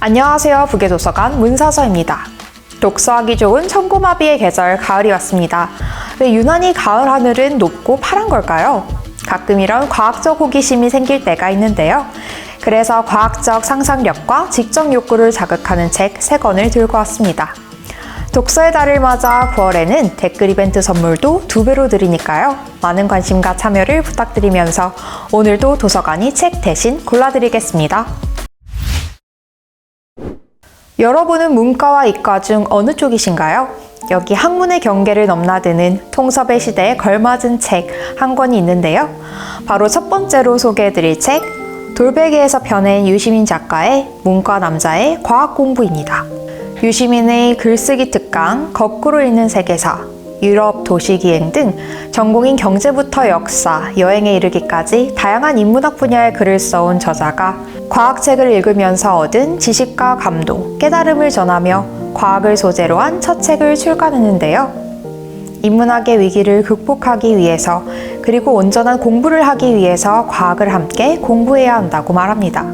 안녕하세요. 북예도서관 문사서입니다. 독서하기 좋은 청고마비의 계절 가을이 왔습니다. 왜 유난히 가을 하늘은 높고 파란 걸까요? 가끔 이런 과학적 호기심이 생길 때가 있는데요. 그래서 과학적 상상력과 직접 욕구를 자극하는 책 3권을 들고 왔습니다. 독서의 달을 맞아 9월에는 댓글 이벤트 선물도 두 배로 드리니까요. 많은 관심과 참여를 부탁드리면서 오늘도 도서관이 책 대신 골라드리겠습니다. 여러분은 문과와 이과 중 어느 쪽이신가요? 여기 학문의 경계를 넘나드는 통섭의 시대에 걸맞은 책 한 권이 있는데요. 바로 첫 번째로 소개해드릴 책 돌베개에서 펴낸 유시민 작가의 문과 남자의 과학 공부입니다. 유시민의 글쓰기 특강, 거꾸로 읽는 세계사, 유럽 도시기행 등 전공인 경제부터 역사, 여행에 이르기까지 다양한 인문학 분야의 글을 써온 저자가 과학책을 읽으면서 얻은 지식과 감동, 깨달음을 전하며 과학을 소재로 한 첫 책을 출간했는데요. 인문학의 위기를 극복하기 위해서 그리고 온전한 공부를 하기 위해서 과학을 함께 공부해야 한다고 말합니다.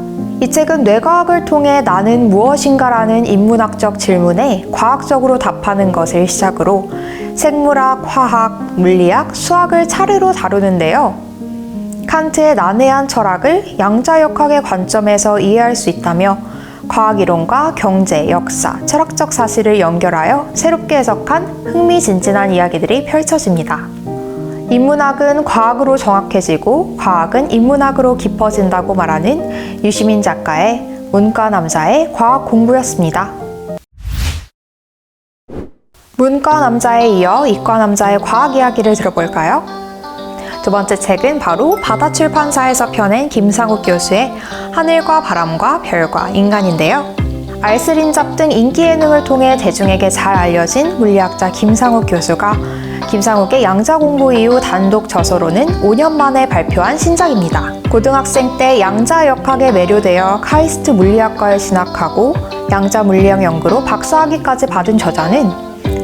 이 책은 뇌과학을 통해 나는 무엇인가라는 인문학적 질문에 과학적으로 답하는 것을 시작으로 생물학, 화학, 물리학, 수학을 차례로 다루는데요. 칸트의 난해한 철학을 양자역학의 관점에서 이해할 수 있다며 과학 이론과 경제, 역사, 철학적 사실을 연결하여 새롭게 해석한 흥미진진한 이야기들이 펼쳐집니다. 인문학은 과학으로 정확해지고 과학은 인문학으로 깊어진다고 말하는 유시민 작가의 문과 남자의 과학 공부였습니다. 문과 남자에 이어 이과 남자의 과학 이야기를 들어볼까요? 두 번째 책은 바로 바다 출판사에서 펴낸 김상욱 교수의 하늘과 바람과 별과 인간인데요. 알쓸인잡 등 인기 예능을 통해 대중에게 잘 알려진 물리학자 김상욱 교수가 김상욱의 양자 공부 이후 단독 저서로는 5년 만에 발표한 신작입니다. 고등학생 때 양자 역학에 매료되어 카이스트 물리학과에 진학하고 양자 물리학 연구로 박사학위까지 받은 저자는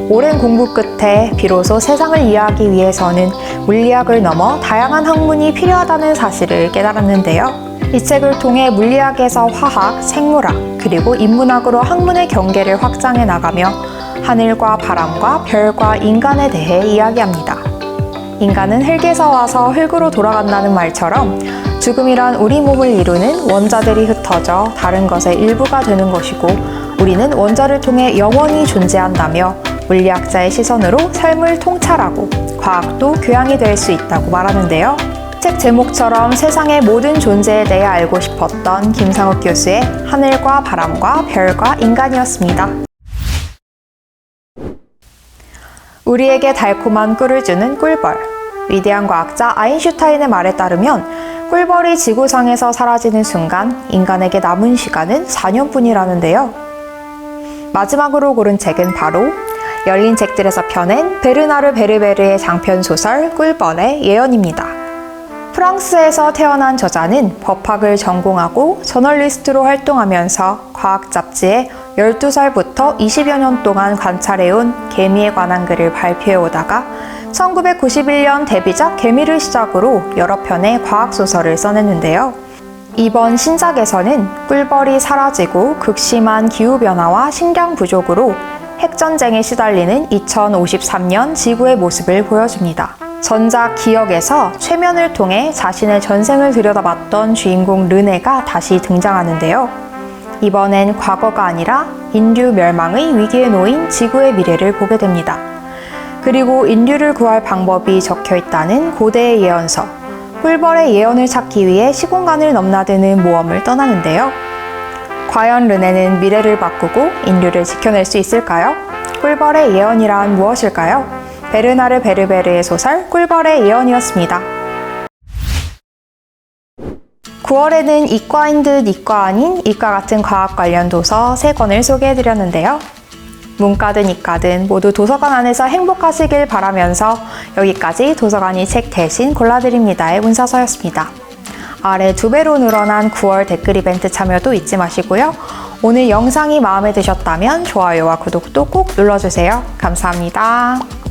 오랜 공부 끝에 비로소 세상을 이해하기 위해서는 물리학을 넘어 다양한 학문이 필요하다는 사실을 깨달았는데요. 이 책을 통해 물리학에서 화학, 생물학, 그리고 인문학으로 학문의 경계를 확장해 나가며 하늘과 바람과 별과 인간에 대해 이야기합니다. 인간은 흙에서 와서 흙으로 돌아간다는 말처럼 죽음이란 우리 몸을 이루는 원자들이 흩어져 다른 것의 일부가 되는 것이고 우리는 원자를 통해 영원히 존재한다며 물리학자의 시선으로 삶을 통찰하고 과학도 교양이 될 수 있다고 말하는데요. 책 제목처럼 세상의 모든 존재에 대해 알고 싶었던 김상욱 교수의 하늘과 바람과 별과 인간이었습니다. 우리에게 달콤한 꿀을 주는 꿀벌. 위대한 과학자 아인슈타인의 말에 따르면 꿀벌이 지구상에서 사라지는 순간 인간에게 남은 시간은 4년뿐이라는데요. 마지막으로 고른 책은 바로 열린 책들에서 펴낸 베르나르 베르베르의 장편 소설 꿀벌의 예언입니다. 프랑스에서 태어난 저자는 법학을 전공하고 저널리스트로 활동하면서 과학 잡지에 12살부터 20여 년 동안 관찰해온 개미에 관한 글을 발표해 오다가 1991년 데뷔작 개미를 시작으로 여러 편의 과학소설을 써냈는데요. 이번 신작에서는 꿀벌이 사라지고 극심한 기후변화와 식량 부족으로 핵전쟁에 시달리는 2053년 지구의 모습을 보여줍니다. 전작 기억에서 최면을 통해 자신의 전생을 들여다봤던 주인공 르네가 다시 등장하는데요. 이번엔 과거가 아니라 인류 멸망의 위기에 놓인 지구의 미래를 보게 됩니다. 그리고 인류를 구할 방법이 적혀 있다는 고대의 예언서, 꿀벌의 예언을 찾기 위해 시공간을 넘나드는 모험을 떠나는데요. 과연 르네는 미래를 바꾸고 인류를 지켜낼 수 있을까요? 꿀벌의 예언이란 무엇일까요? 베르나르 베르베르의 소설 꿀벌의 예언이었습니다. 9월에는 이과인 듯 이과 아닌 이과 같은 과학 관련 도서 3권을 소개해드렸는데요. 문과든 이과든 모두 도서관 안에서 행복하시길 바라면서 여기까지 도서관이 책 대신 골라드립니다의 문사서였습니다. 아래 두 배로 늘어난 9월 댓글 이벤트 참여도 잊지 마시고요. 오늘 영상이 마음에 드셨다면 좋아요와 구독도 꼭 눌러주세요. 감사합니다.